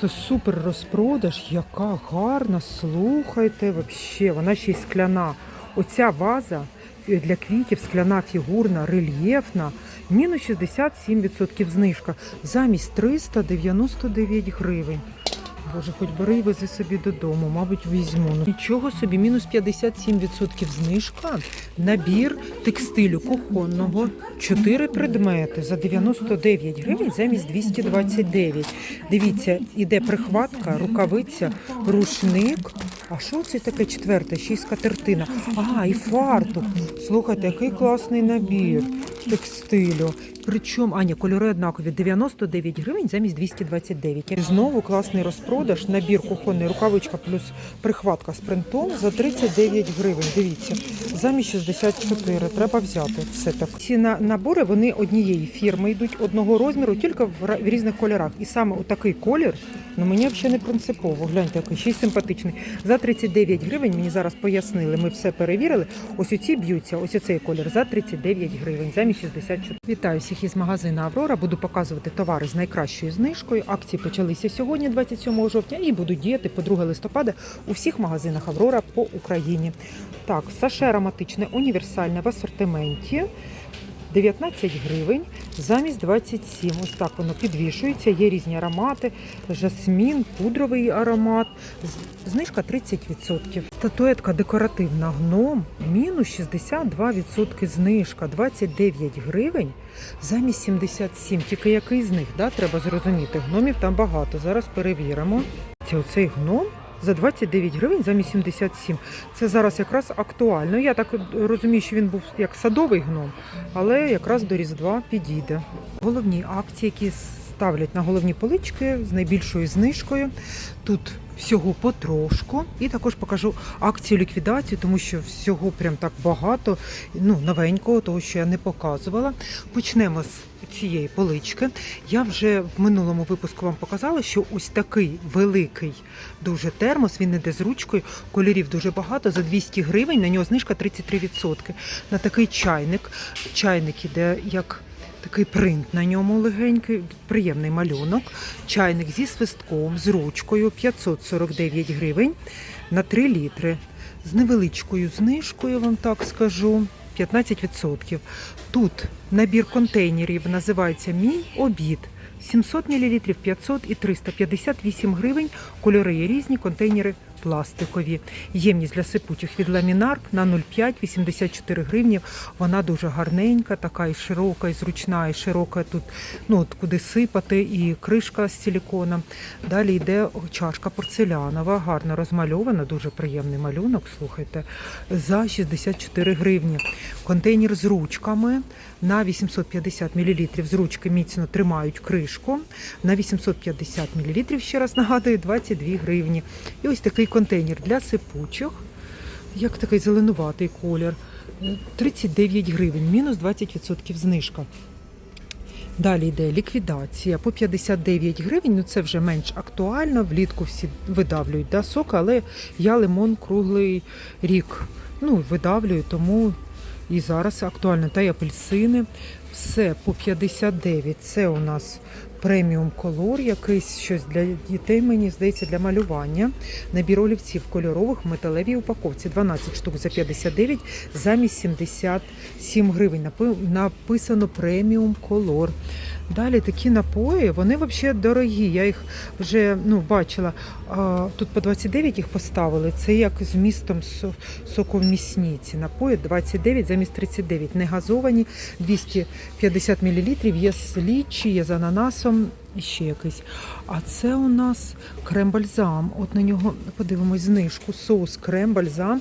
Просто супер розпродаж, яка гарна, слухайте, вообще, вона ще й скляна. Оця ваза для квітів, скляна фігурна, рельєфна, мінус 67% знижка, замість 399 гривень. Боже, хоч бери і вези собі додому, мабуть, візьму. Ну, Нічого собі, мінус 57% знижка. Набір текстилю кухонного. Чотири предмети за 99 гривень замість 229. Дивіться, іде прихватка, рукавиця, рушник. А що це таке четверте? Ще й скатертина. А, і фартух. Слухайте, який класний набір текстилю. Причому, Аня, кольори однакові 99 гривень замість 229. І Знову класний розпродаж. Набір кухонний рукавичка плюс прихватка з принтом за 39 гривень. Дивіться, замість 64. Треба взяти все так. Ці набори вони однієї фірми йдуть одного розміру, тільки в, різних кольорах. І саме такий колір, ну мені взагалі не принципово. Гляньте, який ще симпатичний. За 39 гривень мені зараз пояснили. Ми все перевірили. Ось оці б'ються, ось оцей колір за 39 гривень, замість 64. Вітаю всіх із магазину Аврора. Буду показувати товари з найкращою знижкою. Акції почалися сьогодні, 27 жовтня, і будуть діяти по 2 листопада у всіх магазинах Аврора по Україні. Так, саше ароматичне універсальне в асортименті. 19 гривень замість 27. Ось так воно підвішується. Є різні аромати, жасмін, пудровий аромат. Знижка 30%. Статуетка декоративна гном, мінус 62% знижка, 29 гривень замість 77. Тільки який з них, да, треба зрозуміти. Гномів там багато. Зараз перевіримо. Це оцей гном за 29 гривень замість 77. Це зараз якраз актуально. Я так розумію, що він був як садовий гном, але якраз до Різдва підійде. Головні акції, які ставлять на головні полички з найбільшою знижкою. Тут всього потрошку. І також покажу акцію ліквідації, тому що всього прям так багато, ну, новенького, того, що я не показувала. Почнемо з цієї полички. Я вже в минулому випуску вам показала, що ось такий великий дуже термос, він іде з ручкою, кольорів дуже багато, за 200 гривень, на нього знижка 33%. На такий чайник. Чайник іде як такий принт на ньому легенький, приємний малюнок. Чайник зі свистком, з ручкою 549 гривень на 3 літри. З невеличкою знижкою, вам так скажу. 15%. Тут набір контейнерів називається Мій обід. 700 мл, 500 і 358 гривень. Кольори є різні, контейнери пластикові. Ємність для сипучих від ламінарк на 0,5, 84 гривні. Вона дуже гарненька, така і широка, і зручна, і широка тут, ну от куди сипати, і кришка з силіконом. Далі йде чашка порцелянова, гарно розмальована, дуже приємний малюнок. Слухайте, за 64 гривні. Контейнер з ручками на 850 мл з ручки міцно тримають кришку. На 850 мл, ще раз нагадую, 22 гривні. І ось такий контейнер для сипучих, як такий зеленуватий колір. 39 гривень, мінус 20% знижка. Далі йде ліквідація по 59 гривень. Ну це вже менш актуально. Влітку всі видавлюють да, сок, але я лимон круглий рік ну, видавлюю, тому і зараз актуально. Та й апельсини. Все по 59. Це у нас преміум колор, якийсь щось для дітей, мені здається, для малювання. Набір олівців кольорових в металевій упаковці. 12 штук за 59, замість 77 гривень. Напи- Написано преміум колор. Далі такі напої, вони взагалі дорогі. Я їх вже ну, бачила. А, тут по 29 їх поставили. Це як з містом со- соковмісні ці напої. 29 замість 39. Не газовані, 250 мл. Є з лічі, є з ананасом. Ще якийсь. А це у нас крем-бальзам. От на нього подивимось знижку. Соус крем-бальзам.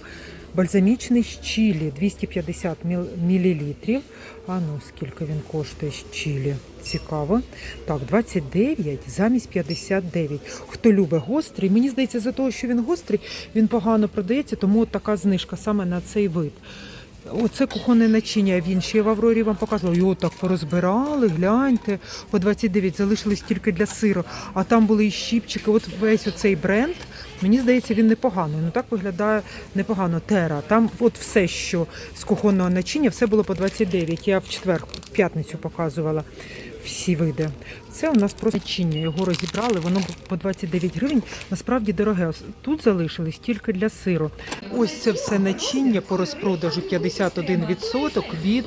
Бальзамічний з чилі 250 мл. А ну, скільки він коштує з чилі? Цікаво. Так, 29 замість 59. Хто любить гострий, мені здається, за того, що він гострий, він погано продається, тому от така знижка саме на цей вид. Оце кухонне начиння. Він ще в Аврорі вам показував. Його так порозбирали, гляньте. По 29 залишились тільки для сиру. А там були і щіпчики. От весь оцей бренд. Мені здається, він непоганий. Ну так виглядає непогано. Тера. Там от все, що з кухонного начиння, все було по 29. Я в четвер, в п'ятницю показувала. Всі види. Це у нас просто чиння. Його розібрали, воно по 29 гривень. Насправді дороге. Тут залишились тільки для сиру. Ось це все начиння по розпродажу 51% від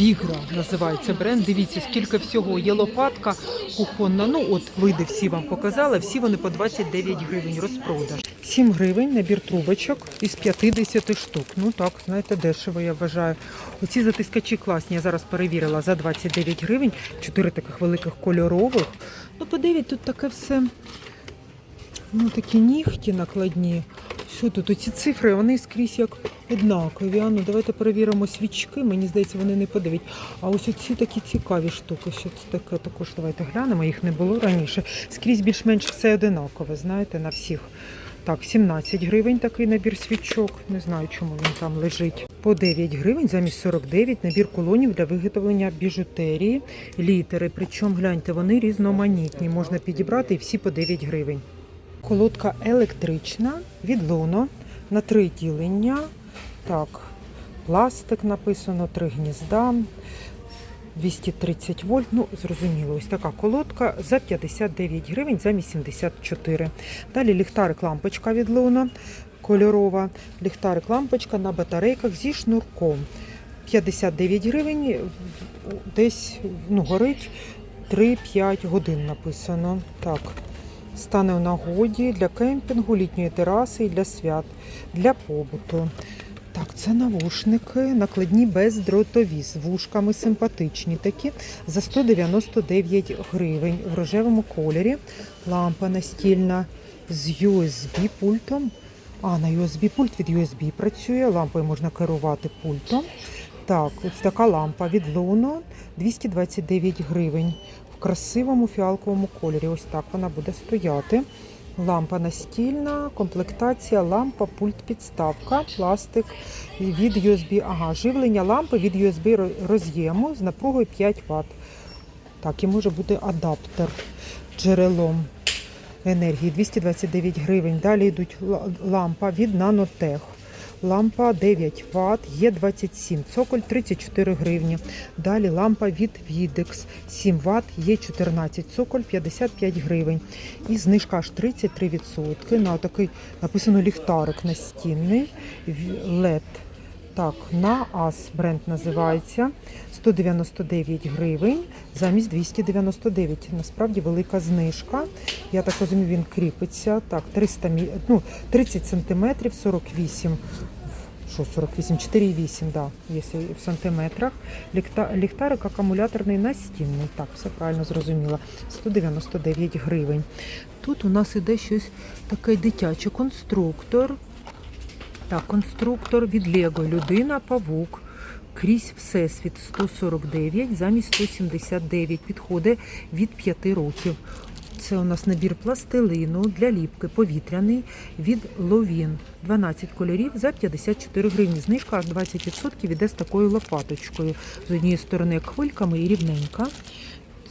Бігра називається бренд. Дивіться, скільки всього є лопатка кухонна. Ну от види всі вам показала. Всі вони по 29 гривень розпродаж. 7 гривень набір трубочок із 50 штук. Ну так, знаєте, дешево, я вважаю. Оці затискачі класні. Я зараз перевірила за 29 гривень. Чотири таких великих кольорових. Ну, подивіть, тут таке все. Ну, такі нігті накладні. Що тут? Оці цифри, вони скрізь як однакові. А ну, давайте перевіримо свічки. Мені здається, вони не подивить. А ось оці такі цікаві штуки. Що це таке? Також давайте глянемо. Їх не було раніше. Скрізь більш-менш все одинакове, знаєте, на всіх. Так, 17 гривень такий набір свічок. Не знаю, чому він там лежить. По 9 гривень, замість 49 набір колонів для виготовлення біжутерії, літери. Причому гляньте, вони різноманітні. Можна підібрати і всі по 9 гривень. Колодка електрична відлуно на три ділення. Так, пластик написано, три гнізда, 230 вольт. Ну, зрозуміло, ось така колодка за 59 гривень замість 74. Далі ліхтарик лампочка від Луно, кольорова. Ліхтарик лампочка на батарейках зі шнурком. 59 гривень, десь ну, горить 3-5 годин написано. Так стане у нагоді для кемпінгу, літньої тераси і для свят, для побуту. Так, це навушники, накладні бездротові, з вушками симпатичні такі за 199 гривень в рожевому кольорі. Лампа настільна з USB-пультом. А, на USB-пульт від USB працює. Лампою можна керувати пультом. Так, ось така лампа від Luno 229 гривень красивому фіалковому кольорі. Ось так вона буде стояти. Лампа настільна, комплектація, лампа, пульт, підставка, пластик від USB. Ага, живлення лампи від USB роз'єму з напругою 5 Вт. Так, і може бути адаптер джерелом енергії 229 гривень. Далі йдуть лампа від Nanotech. Лампа 9 Вт, є 27, цоколь 34 гривні. Далі лампа від Videx 7 Вт, є 14, цоколь 55 гривень. І знижка аж 33% на такий написано ліхтарик настінний LED. Так, на АС бренд називається 199 гривень замість 299. Насправді велика знижка. Я так розумію, він кріпиться. Так, 300 мі... ну, 30 сантиметрів, 48. Що 48? 4,8, да, якщо в сантиметрах. Ліхта... Ліхтарик акумуляторний настінний. Так, все правильно зрозуміло. 199 гривень. Тут у нас іде щось таке дитяче. Конструктор. Так, конструктор від Лего. Людина, павук. Крізь Всесвіт 149 замість 179. Підходить від 5 років. Це у нас набір пластилину для ліпки повітряний від Ловін. 12 кольорів за 54 гривні. Знижка аж 20% іде з такою лопаточкою. З однієї сторони як хвильками і рівненька.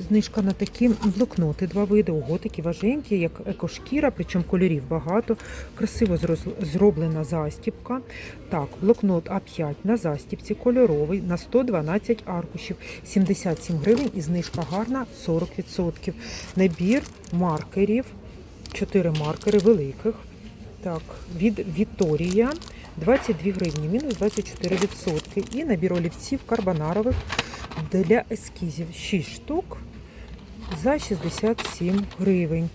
Знижка на такі блокноти, два види. Ого, такі важенькі, як екошкіра, причому кольорів багато. Красиво зроблена застіпка. Так, блокнот А5 на застіпці, кольоровий, на 112 аркушів, 77 гривень і знижка гарна 40%. Набір маркерів, 4 маркери великих. Так, від Віторія 22 гривні, мінус 24%. І набір олівців карбонарових для ескізів 6 штук за 67 гривень.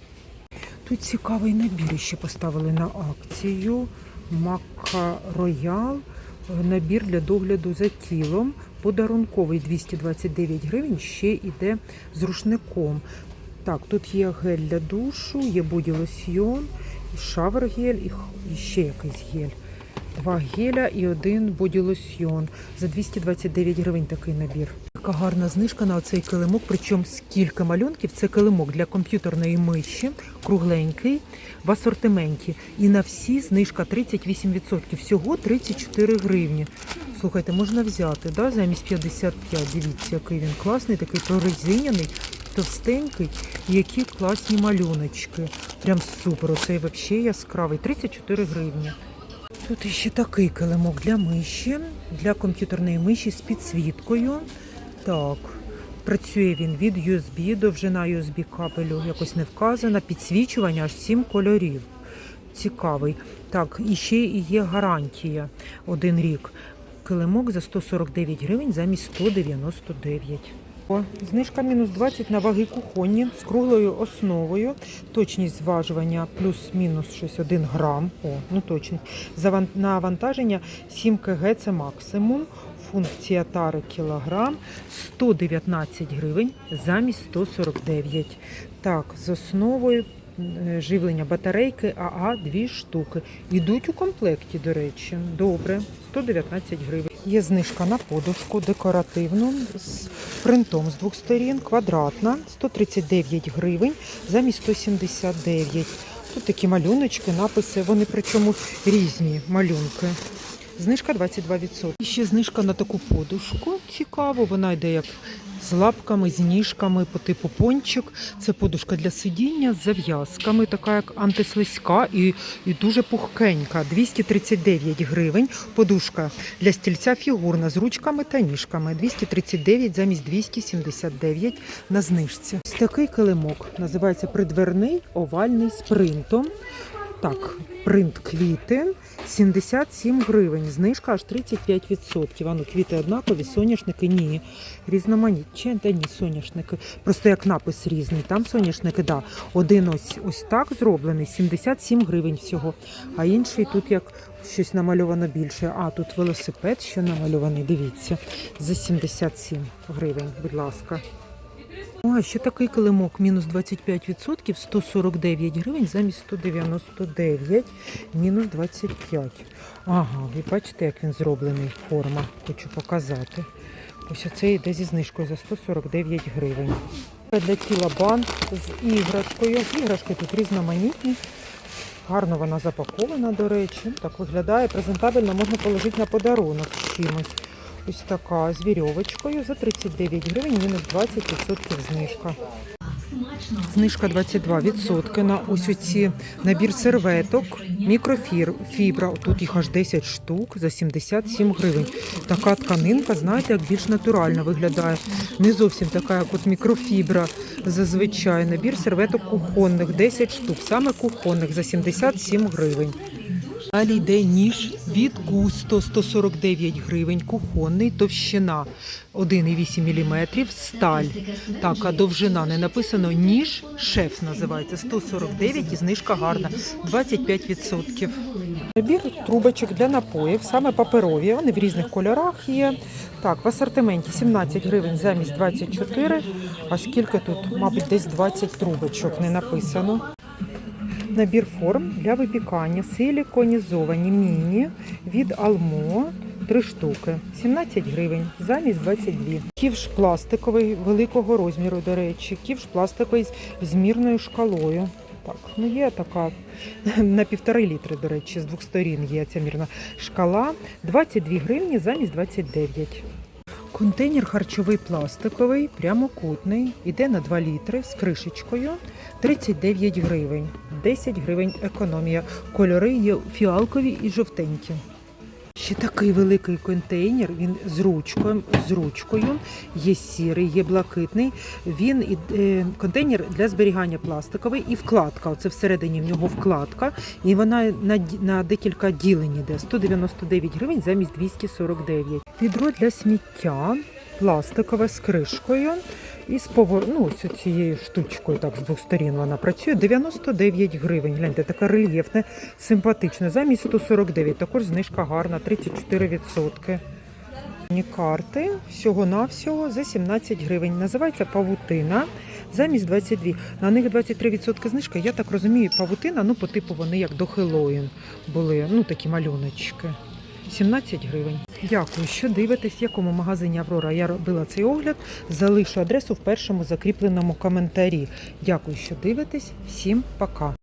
Тут цікавий набір ще поставили на акцію. Мака Роял. Набір для догляду за тілом. Подарунковий 229 гривень. Ще йде з рушником. Так, тут є гель для душу, є боді-лосьйон, шавер-гель і і ще якийсь гель. Два геля і один боді-лосьйон. За 229 гривень такий набір. Така гарна знижка на оцей килимок, причому скільки малюнків. Це килимок для комп'ютерної миші, кругленький, в асортименті. І на всі знижка 38%. Всього 34 гривні. Слухайте, можна взяти, да, замість 55. Дивіться, який він класний, такий прорезиняний, товстенький. І які класні малюночки. Прям супер. Оцей взагалі яскравий. 34 гривні. Тут ще такий килимок для миші, для комп'ютерної миші з підсвіткою. Так, Працює він від USB, довжина USB кабелю якось не вказана, підсвічування аж 7 кольорів. Цікавий. Так, і ще і є гарантія один рік. Килимок за 149 гривень замість 199. О, знижка мінус 20 на ваги кухонні з круглою основою. Точність зважування плюс-мінус щось 1 грам. О, ну точність. Навантаження 7 кг це максимум. Функція тари кілограм 119 гривень замість 149. Так, з основою е, живлення батарейки АА 2 штуки. Йдуть у комплекті, до речі. Добре, 119 гривень. Є знижка на подушку декоративну з принтом з двох сторін, квадратна, 139 гривень замість 179. Тут такі малюночки, написи, вони причому різні малюнки. Знижка 22%. І ще знижка на таку подушку. Цікаво, вона йде як з лапками, з ніжками по типу пончик. Це подушка для сидіння з зав'язками, така як антислизька і, і дуже пухкенька. 239 гривень. Подушка для стільця фігурна з ручками та ніжками. 239 замість 279 на знижці. Ось такий килимок називається придверний овальний з принтом. Так, принт квіти 77 гривень. Знижка аж 35%. Ану, квіти однакові, соняшники ні. Різноманітні, та ні, соняшники. Просто як напис різний. Там соняшники, да. Один ось ось так зроблений, 77 гривень всього. А інший тут як щось намальовано більше. А тут велосипед ще намальований. Дивіться, за 77 гривень, будь ласка. О, ще такий килимок, мінус 25%, 149 гривень замість 199, мінус 25. Ага, ви бачите, як він зроблений, форма, хочу показати. Ось оце йде зі знижкою за 149 гривень. Для тіла банк з іграшкою. Іграшки тут різноманітні. Гарно вона запакована, до речі. Так виглядає презентабельно, можна положити на подарунок з чимось. Ось така з вірьовочкою за 39 гривень, мінус 20% знижка. Знижка 22% на ось оці набір серветок, мікрофібра. Тут їх аж 10 штук за 77 гривень. Така тканинка, знаєте, як більш натурально виглядає. Не зовсім така, як от мікрофібра зазвичай. Набір серветок кухонних, 10 штук, саме кухонних за 77 гривень. Далі йде ніж від Густо 149 гривень, кухонний, товщина 1,8 мм, сталь. Так, а довжина не написано ніж, шеф називається 149 і знижка гарна 25%. Набір трубочок для напоїв, саме паперові, вони в різних кольорах є. Так, в асортименті 17 гривень замість 24, а скільки тут, мабуть, десь 20 трубочок не написано. Набір форм для випікання силіконізовані міні від Алмо. Три штуки, 17 гривень, замість 22. Ківш пластиковий великого розміру, до речі, ківш пластиковий з змірною шкалою. Так, ну є така на півтори літри, до речі, з двох сторін є ця мірна шкала. 22 гривні замість 29. Контейнер харчовий пластиковий, прямокутний, іде на 2 літри з кришечкою 39 гривень. 10 гривень економія. Кольори є фіалкові і жовтенькі. Ще такий великий контейнер, він з ручкою, з ручкою, є сірий, є блакитний. Він е, контейнер для зберігання пластиковий і вкладка. Оце всередині в нього вкладка, і вона на, на декілька ділень іде. 199 гривень замість 249. Відро для сміття пластикове з кришкою. І з повор... ну, цією штучкою, так, з двох сторін вона працює. 99 гривень. Гляньте, така рельєфна, симпатична. Замість 149, також знижка гарна, 34%. Ні карти всього-навсього за 17 гривень. Називається павутина замість 22. На них 23% знижка. Я так розумію, павутина, ну по типу вони як до Хеллоїн були, ну такі малюночки. 17 гривень. Дякую, що дивитесь, в якому магазині Аврора я робила цей огляд. Залишу адресу в першому закріпленому коментарі. Дякую, що дивитесь. Всім пока.